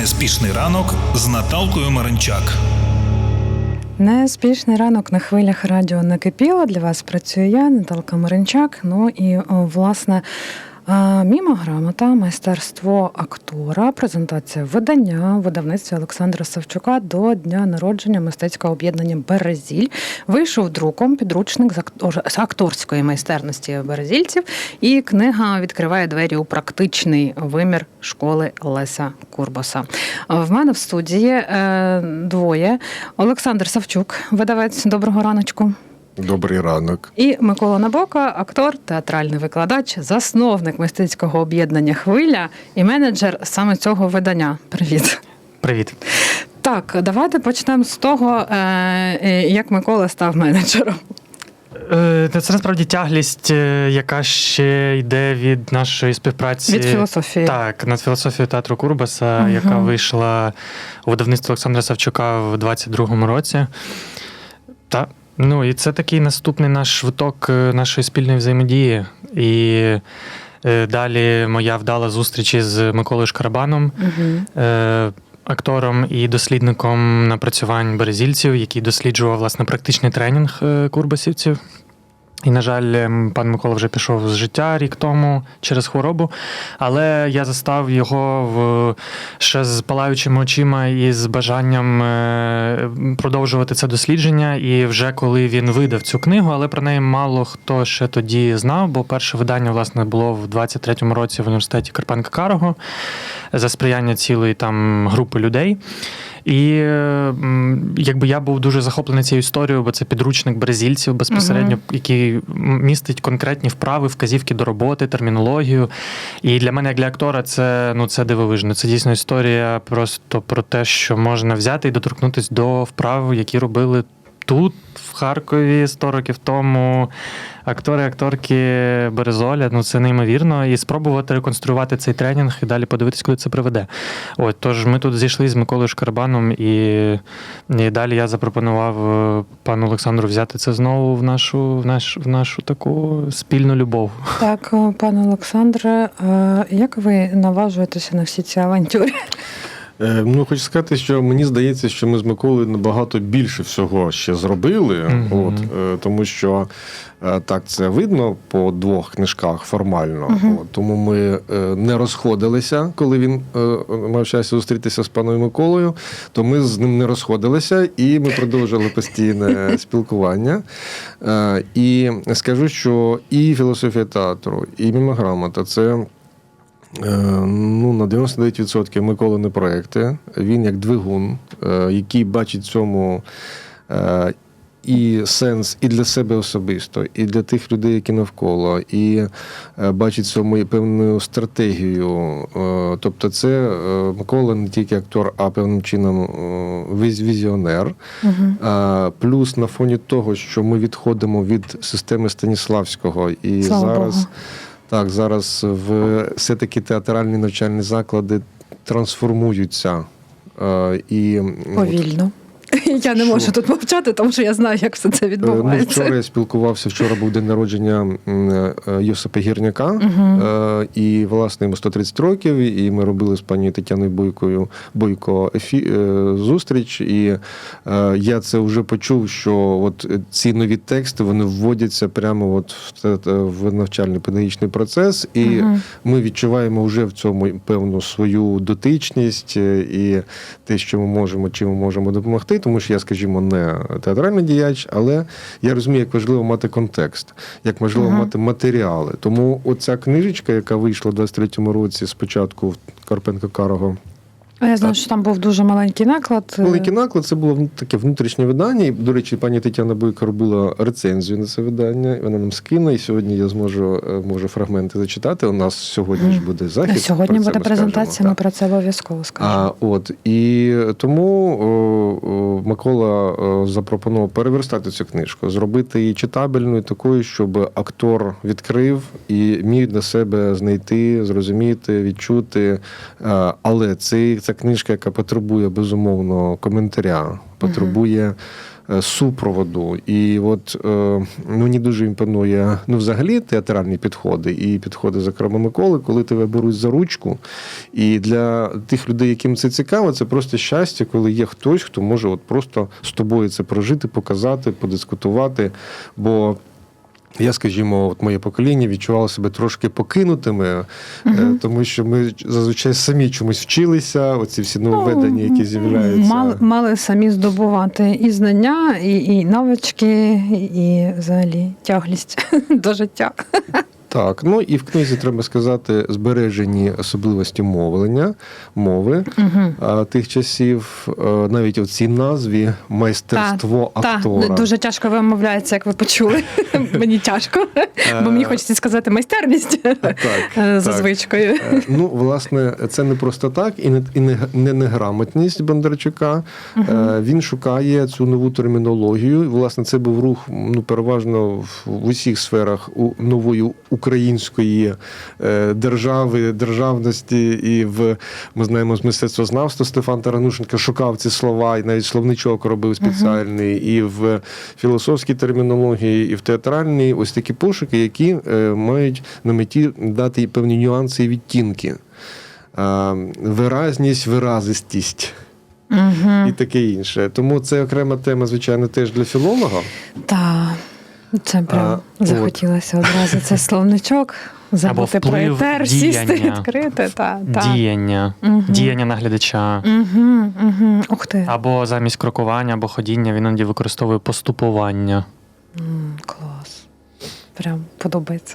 Неспішний ранок з Наталкою Маринчак. Неспішний ранок на хвилях радіо накипіло. Для вас працюю я, Наталка Маринчак. Ну і власне. А, Міма грамота, майстерство актора, презентація видання, видавництва Олександра Савчука до дня народження мистецького об'єднання Березіль вийшов друком підручник з актор- акторської майстерності березільців. І книга відкриває двері у практичний вимір школи Леся Курбаса. В мене в студії е, двоє: Олександр Савчук, видавець доброго раночку. Добрий ранок. І Микола Набока, актор, театральний викладач, засновник мистецького об'єднання Хвиля і менеджер саме цього видання. Привіт. Привіт. Так, давайте почнемо з того, е, е, як Микола став менеджером. Е, Це насправді тяглість, яка ще йде від нашої співпраці Від філософії. Так, над філософією театру Курбаса, Мгм. яка вийшла у видавництво Олександра Савчука в 22-му році. Та, ну і це такий наступний наш виток е, нашої спільної взаємодії. І е, далі моя вдала зустріч із Миколою Шкарабаном. Угу. актором і дослідником напрацювань березільців, який досліджував власне практичний тренінг курбасівців. І, на жаль, ем, пан Микола вже пішов з життя рік тому через хворобу. Але я застав його в ще з палаючими очима і з бажанням е, продовжувати це дослідження. І вже коли він видав цю книгу, але про неї мало хто ще тоді знав, бо перше видання власне було в 23-му році в університеті Карпенка Карого за сприяння цілої там групи людей. І якби я був дуже захоплений цією історією, бо це підручник бразильців безпосередньо, Мгм. який містить конкретні вправи, вказівки до роботи, термінологію. І для мене, як для актора, це ну це дивовижно. Це дійсно історія просто про те, що можна взяти і доторкнутися до вправ, які робили. Тут, в Харкові, 100 років тому, актори, акторки Березоля, ну це неймовірно. І спробувати реконструювати цей тренінг і далі подивитись, куди це приведе. От, тож ми тут зійшли з Миколою Шкарбаном, і, і далі я запропонував е, пану Олександру взяти це знову в нашу, в наш, в нашу таку спільну любов. Так, пане Олександре, е, як ви наважуєтеся на всі ці авантюри? Е, Ну, хочу сказати, що мені здається, що ми з Миколою набагато більше всього ще зробили. Мгм. От, е, тому що е, так це видно по двох книжках формально. Мгм. От, тому ми не розходилися, коли він мав щастя зустрітися з паном Миколою, то ми з ним не розходилися і ми продовжили постійне спілкування. І скажу, що і філософія театру, і мімограмота це. Е, Ну, на 99% Миколи проекти. Він як двигун, е, який бачить в цьому е, і сенс і для себе особисто, і для тих людей, які навколо, і бачить в цьому і певну стратегію. Тобто, це Микола не тільки актор, а певним чином візіонер. Угу. Плюс на фоні того, що ми відходимо від системи Станіславського, і Слава зараз Богу. Так, зараз в все-таки театральні навчальні заклади трансформуються. Е, і от, Повільно. Я не Що? можу тут мовчати, тому що я знаю, як все це е, ну, вчора я спілкувався. Вчора був день народження е, Йосипа Гірняка. Е, І, власне, йому 130 років, і ми робили з пані Тетяною Бойкою Бойко ефі, зустріч. І я це вже почув, що от ці нові тексти вони вводяться прямо от в, навчальний педагогічний процес, і Мгм. ми відчуваємо вже в цьому певну свою дотичність і те, що ми можемо, чим ми можемо допомогти, тому що я, скажімо, не театральний діяч, але я розумію, як важливо мати контекст, як важливо Ага. мати матеріали. Тому оця книжечка, яка вийшла в 23-му році спочатку в Карпенка Карого, я знаю, що там був дуже маленький наклад. Великий наклад це було таке внутрішнє видання. І, до речі, пані Тетяна Бойко робила рецензію на це видання. Вона нам скине, і сьогодні я зможу е, можу фрагменти зачитати. У нас сьогодні ж буде захід. Сьогодні буде презентація, скажемо, ми так. про це обов'язково скажемо. А от і тому о, о, Микола о, запропонував переверстати цю книжку, зробити її читабельною, такою, щоб актор відкрив і міг для себе знайти, зрозуміти, відчути. Але це книжка, яка потребує безумовно коментаря, потребує е, супроводу. І от е, мені дуже імпонує ну, взагалі театральні підходи і підходи, зокрема, Миколи, коли тебе беруть за ручку. І для тих людей, яким це цікаво, це просто щастя, коли є хтось, хто може от просто з тобою це прожити, показати, подискутувати. Бо я, скажімо, от моє покоління відчувало себе трошки покинутими, е, тому що ми зазвичай самі чомусь вчилися, оці всі нововведення, які з'являються. Мали, мали самі здобувати і знання, і, і навички, і взагалі тяглість до життя. Так, ну і в книзі треба сказати збережені особливості мовлення, мови Угу. тих часів, е, навіть у цій назві майстерство Так, актора. дуже тяжко вимовляється, як ви почули. Мені тяжко, бо мені хочеться сказати майстерність Так, е, за звичкою. Е, Ну, власне, це не просто так, і не, і не, не неграмотність Бондарчука. Е, Він шукає цю нову термінологію. Власне, це був рух ну, переважно в, усіх сферах у нової української е, держави, державності. І в ми знаємо з мистецтвознавства Стефан Таранушенко шукав ці слова, і навіть словничок робив спеціальний, і в філософській термінології, і в театральній. Ось такі пошуки, які е, мають на меті дати певні нюанси і відтінки. Виразність, виразистість Угу. і таке інше. Тому це окрема тема, звичайно, теж для філолога. Так, це прям А, от. захотілося одразу цей словничок. Забути про етер, сісти, відкрити. Та, та. Діяння, угу. діяння наглядача. Угу, угу. Ух ти. Або замість крокування або ходіння він іноді використовує поступування. М, клас. Прям подобається.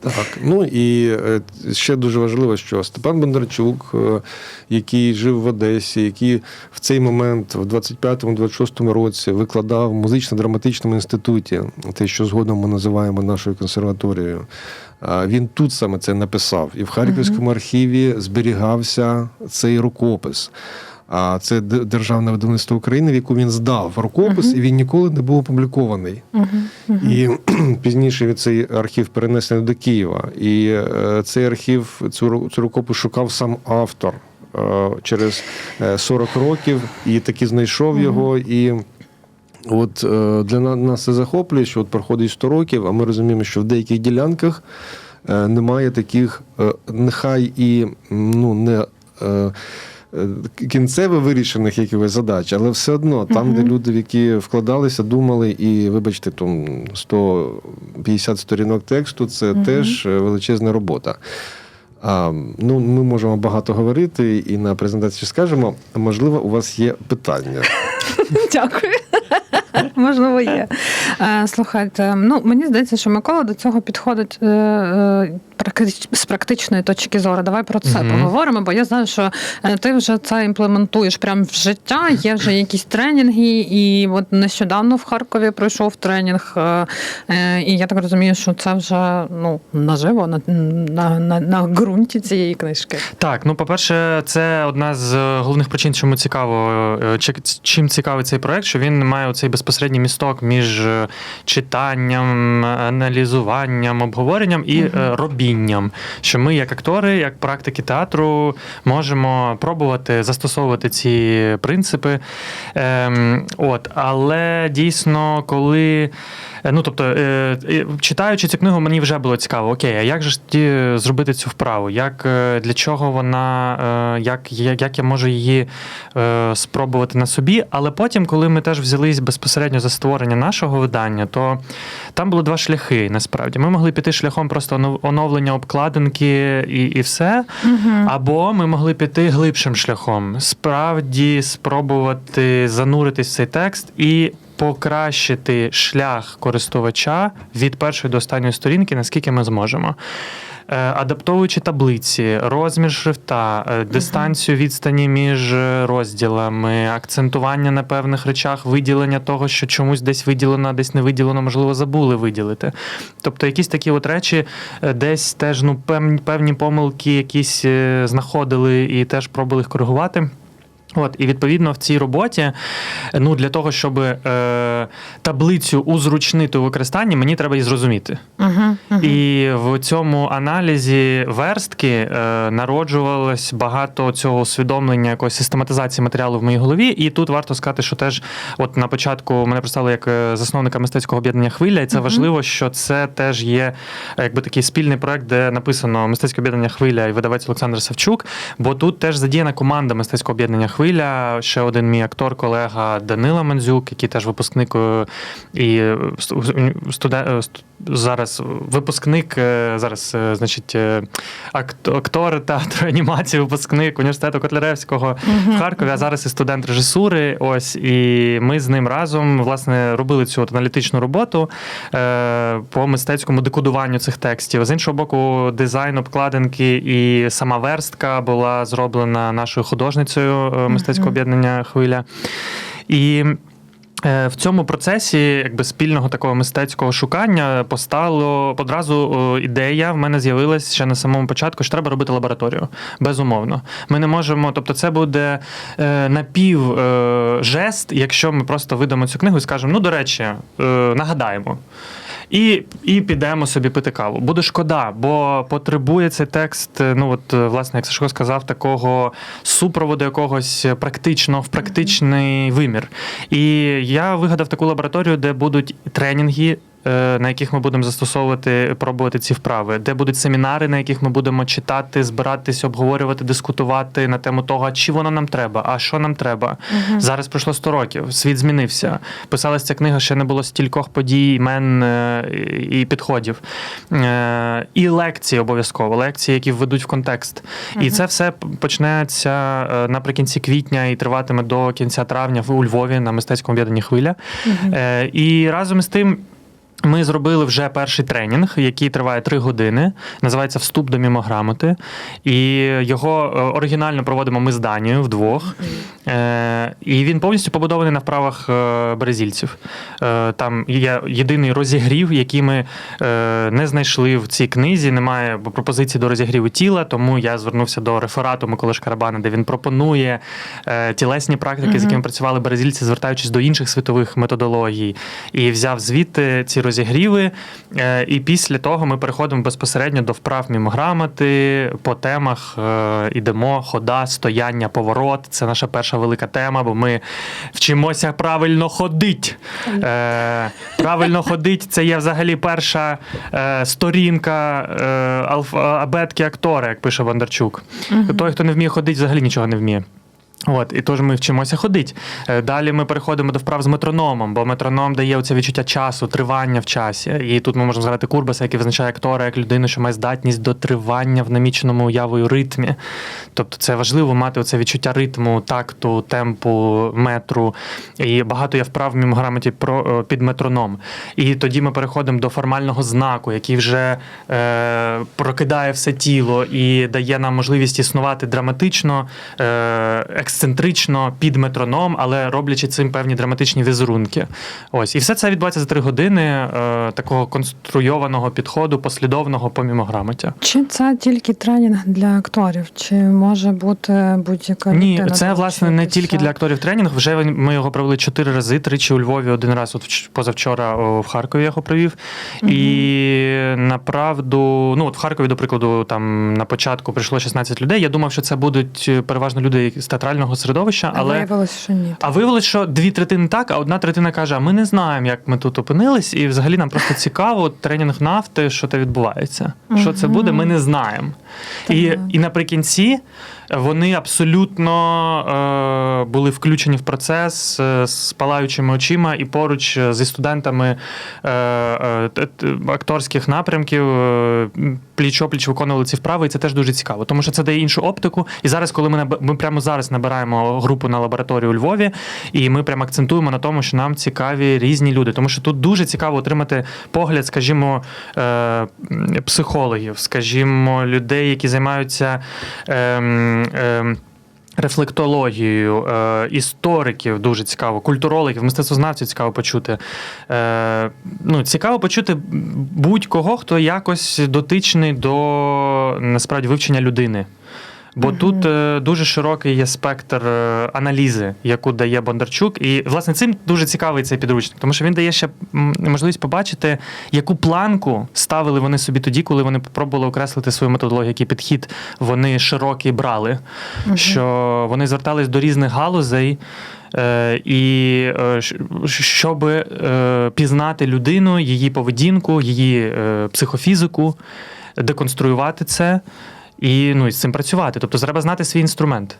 Так, ну і е, ще дуже важливо, що Степан Бондарчук, е, який жив в Одесі, який в цей момент, в 25-26 році, викладав в музично-драматичному інституті, те, що згодом ми називаємо нашою консерваторією. Він тут саме це написав. І в Харківському архіві зберігався цей рукопис. А це Державне видавництво України, в яку він здав рукопис, і він ніколи не був опублікований. Угу, угу. І пізніше від цей архів перенесений до Києва. І е, цей архів цю, цю рукопис шукав сам автор е, через е, 40 років і таки знайшов його. І от е, для нас це захоплює, що от проходить 100 років, а ми розуміємо, що в деяких ділянках е, немає таких, е, нехай і ну, не. Е, Кінцево вирішених якихось задач, але все одно там, де люди, в які вкладалися, думали, і вибачте, там 150 сторінок тексту це теж е, величезна робота. А, ну, ми можемо багато говорити, і на презентації скажемо. Можливо, у вас є питання. Дякую. Можливо, є. Е, Слухайте, ну мені здається, що Микола до цього підходить е, е, з практичної точки зору. Давай про це Мгм. поговоримо, бо я знаю, що ти вже це імплементуєш прямо в життя. Є вже якісь тренінги, і от нещодавно в Харкові пройшов тренінг. І я так розумію, що це вже ну наживо на, на, на, на ґрунті цієї книжки. Так, ну по-перше, це одна з головних причин, чому цікаво, чим цікавий цей проект, що він має оцей безпосередній місток між е, читанням, аналізуванням, обговоренням і угу. робінням. Що ми, як актори, як практики театру, можемо пробувати застосовувати ці принципи. Ем, от, але дійсно, коли. Е, Ну, тобто, е, е, читаючи цю книгу, мені вже було цікаво, окей, а як же ж ті зробити цю вправу? Як, е, для чого вона, е, як, як, як я можу її е, спробувати на собі? Але потім, коли ми теж взялись безпосередньо за створення нашого видання, то там було два шляхи. Насправді ми могли піти шляхом просто оно- оновлення обкладинки і, і все. Або ми могли піти глибшим шляхом, справді спробувати зануритись в цей текст і покращити шлях користувача від першої до останньої сторінки, наскільки ми зможемо. Е, Адаптовуючи таблиці, розмір шрифта, е, дистанцію відстані між е, розділами, акцентування на певних речах, виділення того, що чомусь десь виділено, а десь не виділено, можливо, забули виділити. Тобто якісь такі от речі, десь теж ну, певні, певні помилки якісь знаходили і теж пробували їх коригувати. От, і відповідно в цій роботі, ну для того, щоб е, таблицю узручнити у використанні, мені треба її зрозуміти. Угу, І в цьому аналізі верстки е, народжувалось багато цього усвідомлення якоїсь систематизації матеріалу в моїй голові. І тут варто сказати, що теж, от на початку мене представили як е, засновника мистецького об'єднання Хвиля, і це Мгм. важливо, що це теж є е, якби такий спільний проект, де написано мистецьке об'єднання Хвиля і видавець Олександр Савчук. Бо тут теж задіяна команда мистецького об'єднання Хвиля. Ще один мій актор, колега Данила Мандзюк, який теж випускник е, і е, студент. Зараз випускник, е, зараз, значить, актор театру анімації, випускник університету Котляревського в Харкові, а зараз і студент режисури. Ось і ми з ним разом власне робили цю аналітичну роботу по мистецькому декодуванню цих текстів. З іншого боку, дизайн обкладинки і сама верстка була зроблена нашою художницею мистецького об'єднання Хвиля. І Е, В цьому процесі якби спільного такого мистецького шукання постало одразу ідея. В мене з'явилась ще на самому початку, що треба робити лабораторію. Безумовно. Ми не можемо, тобто, це буде е, напів е, жест, якщо ми просто видамо цю книгу і скажемо: ну, до речі, нагадаємо. І, і підемо собі пити каву. Буде шкода, бо потребує цей текст, е, ну от е, власне, як Сашко сказав, такого супроводу якогось практичного в практичний вимір. І я вигадав таку лабораторію, де будуть тренінги. Е, На яких ми будемо застосовувати, пробувати ці вправи, де будуть семінари, на яких ми будемо читати, збиратись, обговорювати, дискутувати на тему того, а чи воно нам треба, а що нам треба. Зараз пройшло 100 років, світ змінився. Писалась ця книга, ще не було стількох подій, імен е, і підходів. Е, І лекції обов'язково, лекції, які введуть в контекст. І це все почнеться наприкінці квітня і триватиме до кінця травня у Львові на мистецькому об'єднанні хвиля. Е, І разом з тим. Ми зробили вже перший тренінг, який триває три години. Називається Вступ до мімограмоти. І його е, оригінально проводимо ми з Данією вдвох. Е, І він повністю побудований на вправах е, березільців. Е, Там є єдиний розігрів, який ми не знайшли в цій книзі. Немає пропозиції до розігріву тіла, тому я звернувся до реферату Миколи Шкарабана, де він пропонує тілесні практики, з якими працювали березільці, звертаючись до інших світових методологій. І взяв звідти ці розігріви. Е, І після того ми переходимо безпосередньо до вправ мімограмоти по темах. е, Ідемо хода, стояння, поворот. Це наша перша велика тема, бо ми вчимося правильно ходить. Е, правильно ходить це є взагалі перша сторінка е, алф- абетки актора, як пише Бондарчук. Той, хто не вміє ходити, взагалі нічого не вміє. От, і тож ми вчимося ходити. Е, Далі ми переходимо до вправ з метрономом, бо метроном дає оце відчуття часу, тривання в часі. І тут ми можемо згадати Курбаса, який визначає актора як людину, що має здатність до тривання в наміченому уявою ритмі. Тобто це важливо мати оце відчуття ритму, такту, темпу, метру. І багато є вправ в мімограмоті про, е, під метроном. І тоді ми переходимо до формального знаку, який вже е, прокидає все тіло і дає нам можливість існувати драматично, е, ексцентрично під метроном, але роблячи цим певні драматичні візерунки. Ось і все це відбувається за три години е, такого конструйованого підходу, послідовного по мімограмоті. Чи це тільки тренінг для акторів, чи може бути будь-яка Ні, це власне не тільки для акторів тренінг. Вже ми його провели чотири рази, тричі у Львові, один раз от позавчора о, в Харкові я його провів. І направду, ну от в Харкові, до прикладу, там на початку прийшло 16 людей. Я думав, що це будуть е, переважно люди з театрального середовища, але. виявилось, що ні. А виявилось, що дві третини так, а одна третина каже: а ми не знаємо, як ми тут опинились, і взагалі нам просто цікаво тренінг нафти, що це відбувається. Що це буде, ми не знаємо. І, Так. і наприкінці вони абсолютно е, були включені в процес е, з палаючими очима і поруч зі студентами е, е, акторських напрямків е, пліч-опліч виконували ці вправи, і це теж дуже цікаво, тому що це дає іншу оптику. І зараз, коли ми наб- ми прямо зараз набираємо групу на лабораторію у Львові, і ми прямо акцентуємо на тому, що нам цікаві різні люди, тому що тут дуже цікаво отримати погляд, скажімо, е, психологів, скажімо, людей, які займаються. ем, ем, Рефлектологією, е, істориків дуже цікаво, культурологів, мистецтвознавців цікаво почути. Е, ну, цікаво почути будь-кого, хто якось дотичний до насправді вивчення людини. Бо Мгм. тут е, дуже широкий є спектр е, аналізи, яку дає Бондарчук. І власне цим дуже цікавий цей підручник, тому що він дає ще можливість побачити, яку планку ставили вони собі тоді, коли вони пробували окреслити свою методологію, який підхід вони широкий брали. Мгм. Що вони звертались до різних галузей. е, І щоб пізнати людину, її поведінку, її психофізику, деконструювати це і ну, і з цим працювати. Тобто треба знати свій інструмент.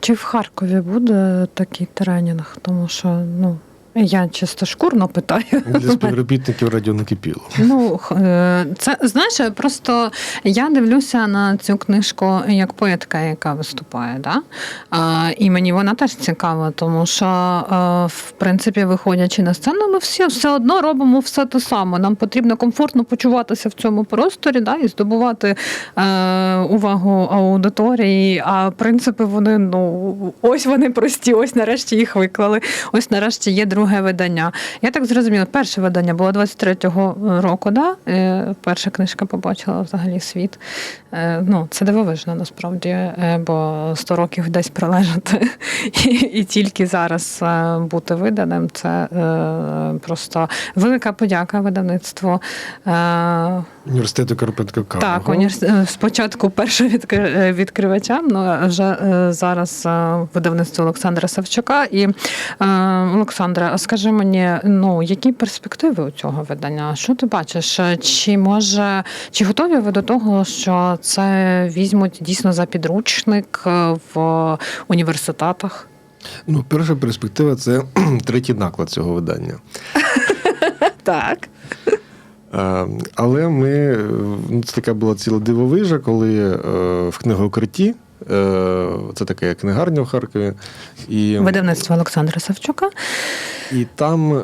Чи в Харкові буде такий тренінг? Тому що ну я чисто шкурно питаю. Для співробітників радіо накипіло. Ну, е, це знаєш, просто я дивлюся на цю книжку як поетка, яка виступає. Да? І мені вона теж цікава, тому що, е, в принципі, виходячи на сцену, ми всі все одно робимо все те саме. Нам потрібно комфортно почуватися в цьому просторі да, і здобувати е, увагу аудиторії. А принципи вони ну ось вони прості, ось нарешті їх виклали. Ось нарешті є друге видання. Я так зрозуміла, перше видання було 23-го року, да? Е, перша книжка побачила взагалі світ. Е, Ну, це дивовижно насправді, е, бо 100 років десь пролежати і, і тільки зараз е, бути виданим. Це е, просто велика подяка видавництву. Університету Карпенка Карго. так, універс... е, спочатку першим відкри... е, відкривачам, ну а вже е, зараз видавництво Олександра Савчука. І е, Олександре, а скажи мені, ну які перспективи у цього видання? Що ти бачиш? Чи може чи готові ви до того, що це візьмуть дійсно за підручник в університетах? Ну, перша перспектива це третій наклад цього видання. Так. Е, Але ми е, ну, це така була ціла дивовижа, коли е, в книгоукритті, це така книгарня в Харкові, і, Видавництво Олександра Савчука. і там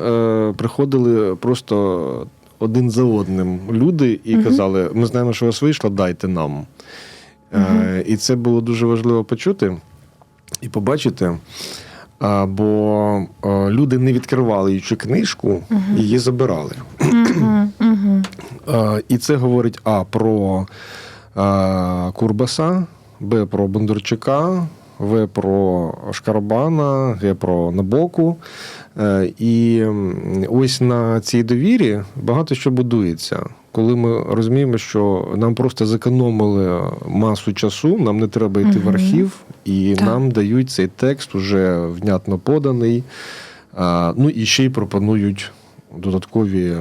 приходили просто один за одним люди і Мгм. казали: ми знаємо, що у вас вийшло, дайте нам. Е, І це було дуже важливо почути і побачити. А, Бо е, люди не відкривали цю книжку, Мгм. її забирали. Мгм. Е, І це говорить А про е, Курбаса, Б про Бондарчука, В про Шкарабана, Г про Набоку. Е, І ось на цій довірі багато що будується. Коли ми розуміємо, що нам просто зекономили масу часу, нам не треба йти в архів, і Так. нам дають цей текст уже внятно поданий. Ну і ще й пропонують додаткові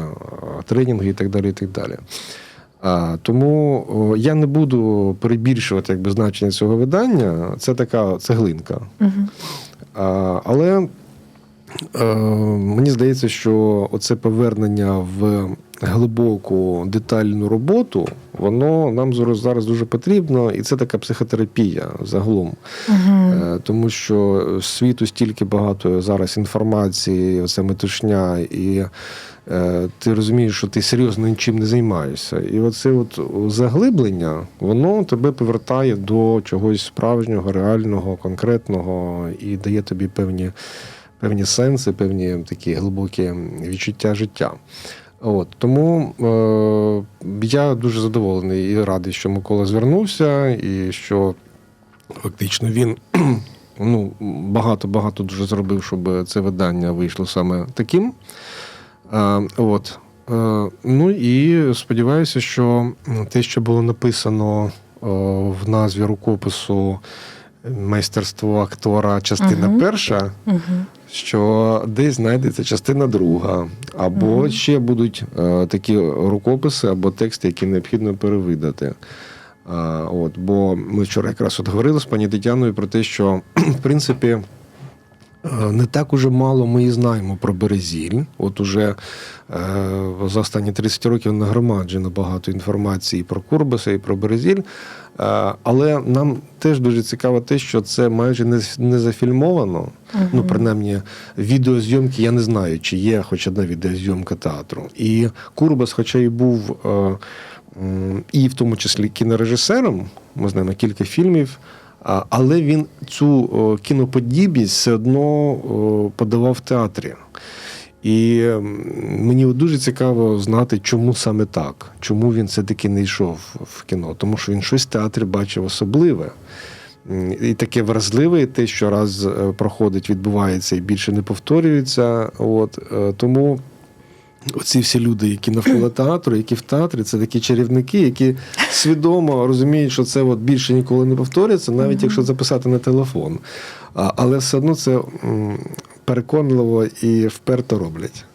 тренінги і так далі. І так далі. А, тому о, я не буду перебільшувати якби, значення цього видання. Це така цеглинка. Мгм. А, але е, мені здається, що оце повернення в глибоку детальну роботу, воно нам зараз зараз дуже потрібно, і це така психотерапія загалом. Е, Тому що світу стільки багато зараз інформації, оце метушня, і е, ти розумієш, що ти серйозно нічим не займаєшся. І оце от заглиблення, воно тебе повертає до чогось справжнього, реального, конкретного і дає тобі певні, певні сенси, певні такі глибокі відчуття життя. От тому е, я дуже задоволений і радий, що Микола звернувся, і що фактично він ну, багато-багато дуже зробив, щоб це видання вийшло саме таким. Е, от. Е, ну і сподіваюся, що те, що було написано е, в назві рукопису майстерство актора, частина Мгм. перша, Мгм. Що десь знайдеться частина друга, або Мгм. ще ще будуть е, такі рукописи або тексти, які необхідно перевидати. Е, от, бо ми вчора якраз от говорили з пані Тетяною про те, що в принципі. Е, Не так уже мало ми і знаємо про Березіль. От уже е, за останні 30 років нагромаджено багато інформації про Курбаса і про Березіль. Е, але нам теж дуже цікаво те, що це майже не, зафільмовано. Ну, принаймні, відеозйомки я не знаю, чи є хоч одна відеозйомка театру. І Курбас, хоча й був і в тому числі кінорежисером, ми знаємо кілька фільмів. Але він цю кіноподібність все одно подавав в театрі. І мені дуже цікаво знати, чому саме так, чому він все-таки не йшов в кіно. Тому що він щось в театрі бачив особливе. і таке вразливе, і те, що раз е, проходить, відбувається і більше не повторюється. От е, тому. Оці всі люди, які навколо театру, які в театрі, це такі чарівники, які свідомо розуміють, що це от більше ніколи не повториться, навіть якщо записати на телефон. А, але все одно це м, переконливо і вперто роблять.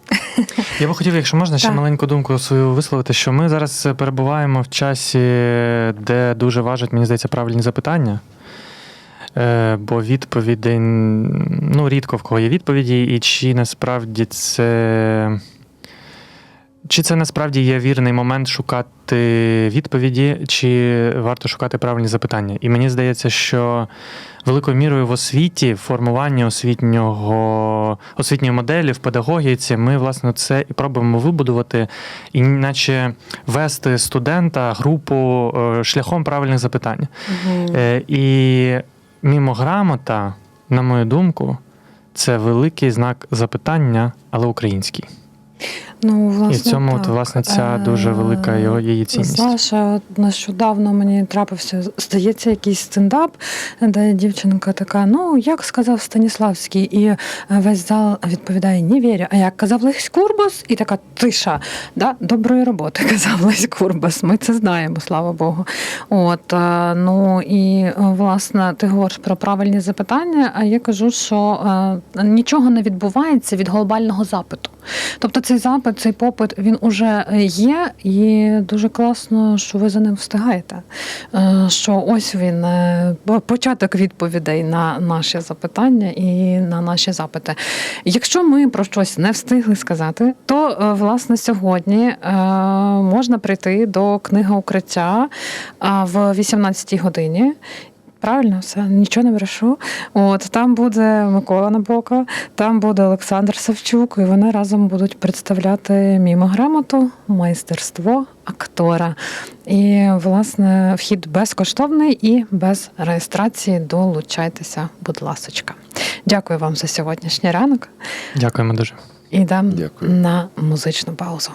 Я би хотів, якщо можна, ще Так. маленьку думку свою висловити, що ми зараз перебуваємо в часі, де дуже важать, мені здається, правильні запитання. Е, Бо відповідей, ну, рідко в кого є відповіді, і чи насправді це. Чи це насправді є вірний момент шукати відповіді, чи варто шукати правильні запитання? І мені здається, що великою мірою в освіті, в формуванні освітнього, освітньої моделі, в педагогіці, ми, власне, це і пробуємо вибудувати, і наче вести студента, групу е, шляхом правильних запитань. Е, І мімограмота, на мою думку, це великий знак запитання, але український. Ну, власне, І в цьому, от, власне, ця Е, дуже велика його її цінність. От нещодавно мені трапився, здається, якийсь стендап, де дівчинка така: ну, як сказав Станіславський, і е, весь зал відповідає: не вірю. А як казав Лесь Курбас, і така тиша. Да? Доброї роботи, казав Лесь Курбас. Ми це знаємо, слава Богу. От, е, ну і власне, ти говориш про правильні запитання, а я кажу, що нічого не відбувається від глобального запиту. Тобто цей запит, цей попит, він уже є, і дуже класно, що ви за ним встигаєте. Е, Що ось він е, початок відповідей на наші запитання і на наші запити. Якщо ми про щось не встигли сказати, то е, власне сьогодні е, можна прийти до книги укриття е, в 18-й годині. Правильно, все, нічого не брешу. От там буде Микола Набока, там буде Олександр Савчук, і вони разом будуть представляти мімограмоту, майстерство актора. І, власне, вхід безкоштовний і без реєстрації. Долучайтеся, будь ласочка. Дякую вам за сьогоднішній ранок. Дякуємо дуже. І йдемо Дякую. на музичну паузу.